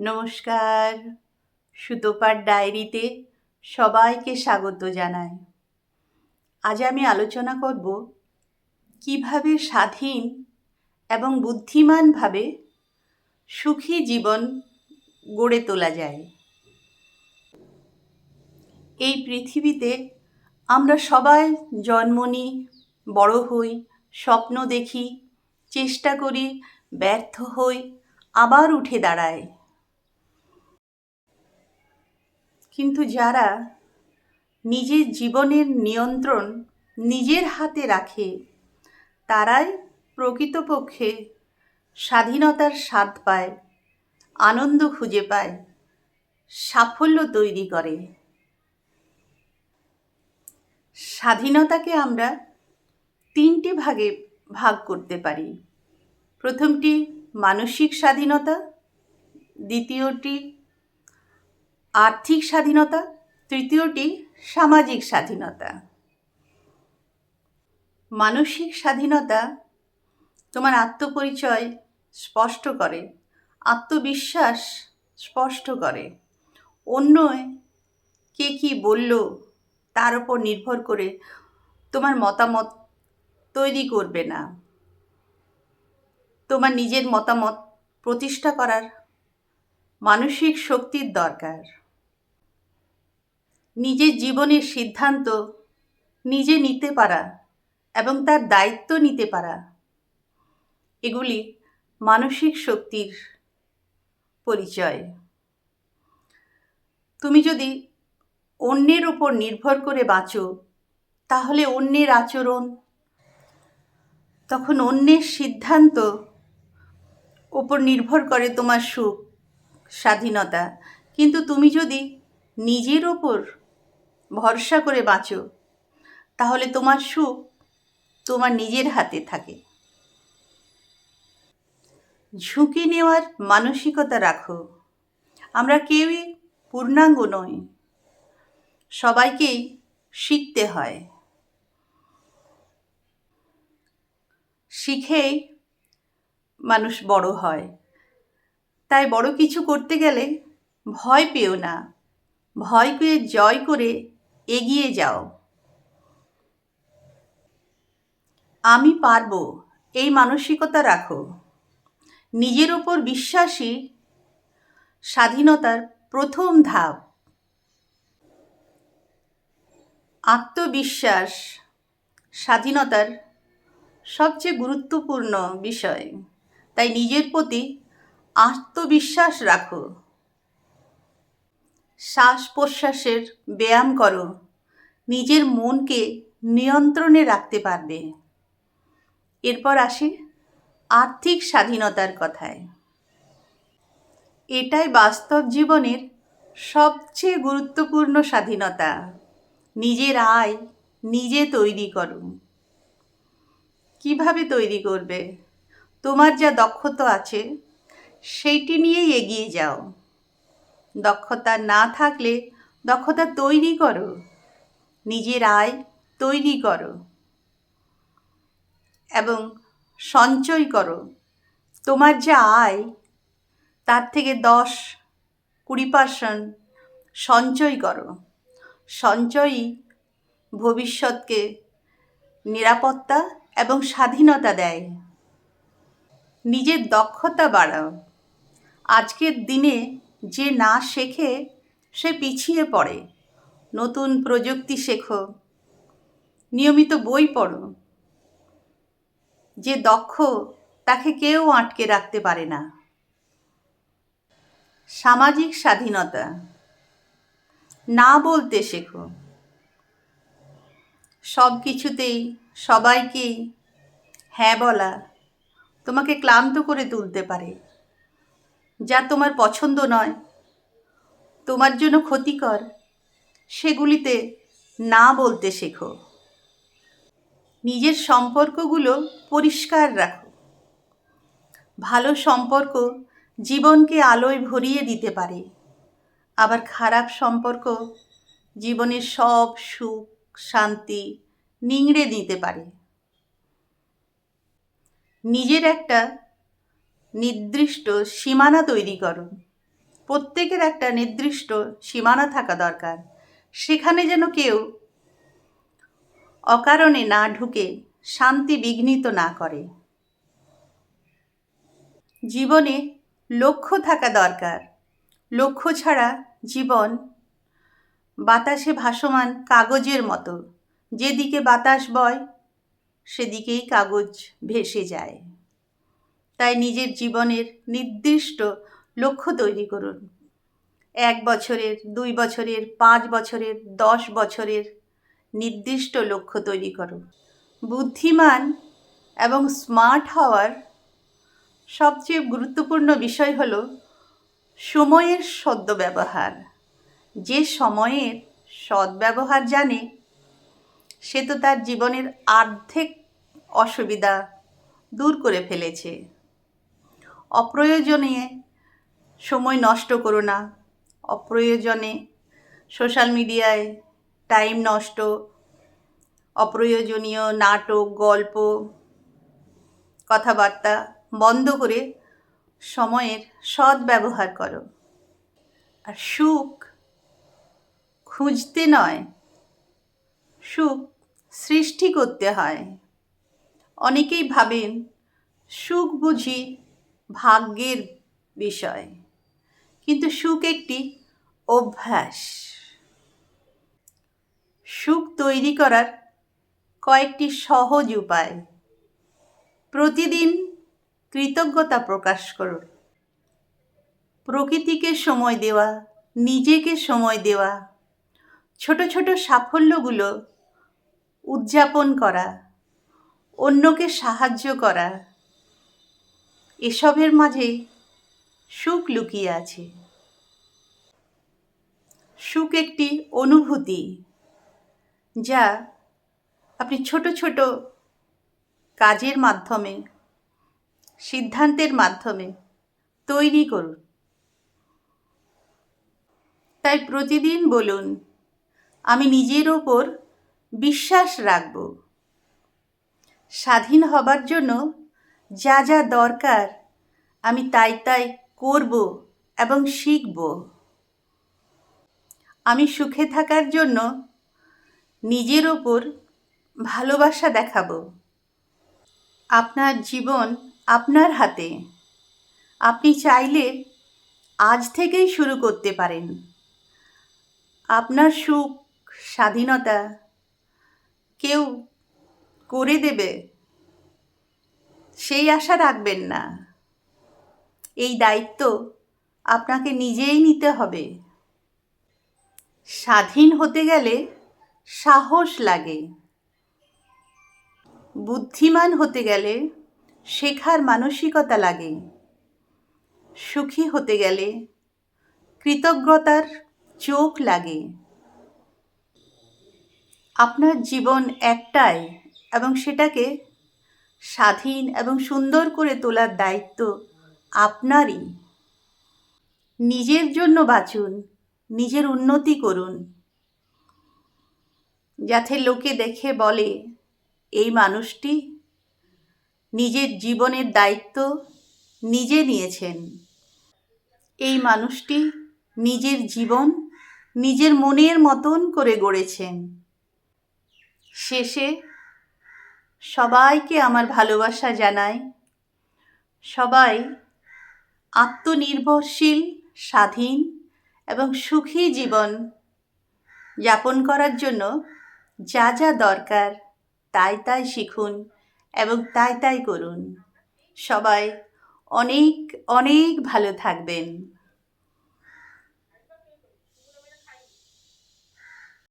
নমস্কার। সুতোপার ডায়েরিতে সবাইকে স্বাগত জানাই। আজ আমি আলোচনা করব কীভাবে স্বাধীন এবং বুদ্ধিমানভাবে সুখী জীবন গড়ে তোলা যায়। এই পৃথিবীতে আমরা সবাই জন্ম নিই, বড় হই, স্বপ্ন দেখি, চেষ্টা করি, ব্যর্থ হই, আবার উঠে দাঁড়ায় কিন্তু যারা নিজের জীবনের নিয়ন্ত্রণ নিজের হাতে রাখে, তারাই প্রকৃতপক্ষে স্বাধীনতার স্বাদ পায়, আনন্দ খুঁজে পায়, সাফল্য তৈরি করে। স্বাধীনতাকে আমরা তিনটি ভাগে ভাগ করতে পারি। প্রথমটি মানসিক স্বাধীনতা, দ্বিতীয়টি আর্থিক স্বাধীনতা, তৃতীয়টি সামাজিক স্বাধীনতা। মানসিক স্বাধীনতা তোমার আত্মপরিচয় স্পষ্ট করে, আত্মবিশ্বাস স্পষ্ট করে। অন্য কে কি বলল তার উপর নির্ভর করে তোমার মতামত তৈরি করবে না। তোমার নিজের মতামত প্রতিষ্ঠা করার মানসিক শক্তির দরকার। নিজের জীবনের সিদ্ধান্ত নিজে নিতে পারা এবং তার দায়িত্ব নিতে পারা, এগুলি মানসিক শক্তির পরিচয়। তুমি যদি অন্যের ওপর নির্ভর করে বাঁচো, তাহলে অন্যের আচরণ, তখন অন্যের সিদ্ধান্ত ওপর নির্ভর করে তোমার সুখ। স্বাধীনতা। কিন্তু তুমি যদি নিজের ওপর ভরসা করে বাঁচো, তাহলে তোমার সুখ তোমার নিজের হাতে থাকে। ঝুঁকি নেওয়ার মানসিকতা রাখো। আমরা কেউই পূর্ণাঙ্গ নই। সবাইকেই শিখতে হয়। শিখেই মানুষ বড় হয়। তাই বড় কিছু করতে গেলে ভয় পেও না। ভয়কে জয় করে এগিয়ে যাও। আমি পারব, এই মানসিকতা রাখো। নিজের ওপর বিশ্বাসী স্বাধীনতার প্রথম ধাপ। আত্মবিশ্বাস স্বাধীনতার সবচেয়ে গুরুত্বপূর্ণ বিষয়। তাই নিজের প্রতি আত্মবিশ্বাস রাখো। শ্বাস প্রশ্বাসের ব্যায়াম করো। নিজের মনকে নিয়ন্ত্রণে রাখতে পারবে। এরপর আসি আর্থিক স্বাধীনতার কথায়। এটাই বাস্তব জীবনের সবচেয়ে গুরুত্বপূর্ণ স্বাধীনতা। নিজের আয় নিজে তৈরি করো। কীভাবে তৈরি করবে? তোমার যা দক্ষতা আছে সেইটি নিয়েই এগিয়ে যাও। দক্ষতা না থাকলে দক্ষতা তৈরি করো। নিজের আয় তৈরি করো। এবং সঞ্চয় করো। তোমার যা আয়, তার থেকে দশ, কুড়ি পার্সেন্ট সঞ্চয় করো। সঞ্চয়ই ভবিষ্যৎকে নিরাপত্তা এবং স্বাধীনতা দেয়। নিজের দক্ষতা বাড়াও। আজকের দিনে যে না শেখে, সে পিছিয়ে পড়ে। নতুন প্রযুক্তি শেখো। নিয়মিত বই পড়ো। যে দক্ষ, তাকে কেউ আটকে রাখতে পারে না। সামাজিক স্বাধীনতা। না বলতে শেখো। সব কিছুতেই সবাইকেই হ্যাঁ বলা তোমাকে ক্লান্ত করে তুলতে পারে। যা তোমার পছন্দ নয়। তোমার জন্য ক্ষতিকর। সেগুলিতে না বলতে শেখো। নিজের সম্পর্কগুলো পরিষ্কার রাখো। ভালো সম্পর্ক জীবনকে আলোয় ভরিয়ে দিতে পারে। আবার খারাপ সম্পর্ক জীবনের সব সুখ, শান্তি নিংড়ে দিতে পারে। নিজের একটা নির্দিষ্ট সীমানা তৈরি করো। প্রত্যেকের একটা নির্দিষ্ট সীমানা থাকা দরকার। সেখানে যেন কেউ অকারণে না ঢুকে শান্তি বিঘ্নিত না করে। জীবনে লক্ষ্য থাকা দরকার। লক্ষ্য ছাড়া জীবন বাতাসে ভাসমান কাগজের মতো। যেদিকে বাতাস বয়, সেদিকেই কাগজ ভেসে যায়। তাই নিজের জীবনের নির্দিষ্ট লক্ষ্য তৈরি করুন। এক বছরের, দুই বছরের, পাঁচ বছরের, দশ বছরের নির্দিষ্ট লক্ষ্য তৈরি করুন। বুদ্ধিমান এবং স্মার্ট হওয়ার সবচেয়ে গুরুত্বপূর্ণ বিষয় হল সময়ের সদ্ব্যবহার। যে সময়ের সদ্ব্যবহার জানে, সে তো তার জীবনের আর্ধেক অসুবিধা দূর করে ফেলেছে। অপ্রয়োজনে সময় নষ্ট করো না। অপ্রয়োজনে সোশ্যাল মিডিয়ায় টাইম নষ্ট। অপ্রয়োজনীয় নাটক, গল্প, কথাবার্তা বন্ধ করে সময়ের সৎ ব্যবহার করো। আর সুখ খুঁজতে নয়, সুখ সৃষ্টি করতে হয়। অনেকেই ভাবেন, সুখ বুঝি ভাগ্যের বিষয়। কিন্তু সুখ একটি অভ্যাস। সুখ তৈরি করার কয়েকটি সহজ উপায়। প্রতিদিন কৃতজ্ঞতা প্রকাশ করুন। প্রকৃতিকে সময় দেওয়া, নিজেকে সময় দেওয়া, ছোট ছোট সাফল্যগুলো উদযাপন করা, অন্যকে সাহায্য করা এসবের মাঝে সুখ লুকিয়ে আছে। সুখ একটি অনুভূতি যা আপনি ছোট ছোট কাজের মাধ্যমে, সিদ্ধান্তের মাধ্যমে তৈরি করুন। তাই প্রতিদিন বলুন, আমি নিজের ওপর বিশ্বাস রাখব। স্বাধীন হবার জন্য যা যা দরকার, আমি তাই তাই করব এবং শিখব। আমি সুখে থাকার জন্য নিজের ওপর ভালোবাসা দেখাবো। আপনার জীবন আপনার হাতে। আপনি চাইলে আজ থেকেই শুরু করতে পারেন। আপনার সুখ, স্বাধীনতা কেউ করে দেবে। সেই আশা রাখবেন না। এই দায়িত্ব আপনাকে নিজেই নিতে হবে। স্বাধীন হতে গেলে সাহস লাগে। বুদ্ধিমান হতে গেলে শেখার মানসিকতা লাগে। সুখী হতে গেলে কৃতজ্ঞতার চোখ লাগে। আপনার জীবন একটাই এবং সেটাকে স্বাধীন এবং সুন্দর করে তোলার দায়িত্ব আপনারই। নিজের জন্য বাঁচুন, নিজের উন্নতি করুন। যাতে লোকে দেখে বলে, এই মানুষটি নিজের জীবনের দায়িত্ব নিজে নিয়েছেন। এই মানুষটি নিজের জীবন নিজের মনের মতন করে গড়েছেন। শেষে সবাইকে আমার ভালোবাসা জানাই। সবাই আত্মনির্ভরশীল, স্বাধীন এবং সুখী জীবন যাপন করার জন্য যা যা দরকার তাই তাই শিখুন এবং তাই তাই করুন। সবাই অনেক অনেক ভালো থাকবেন।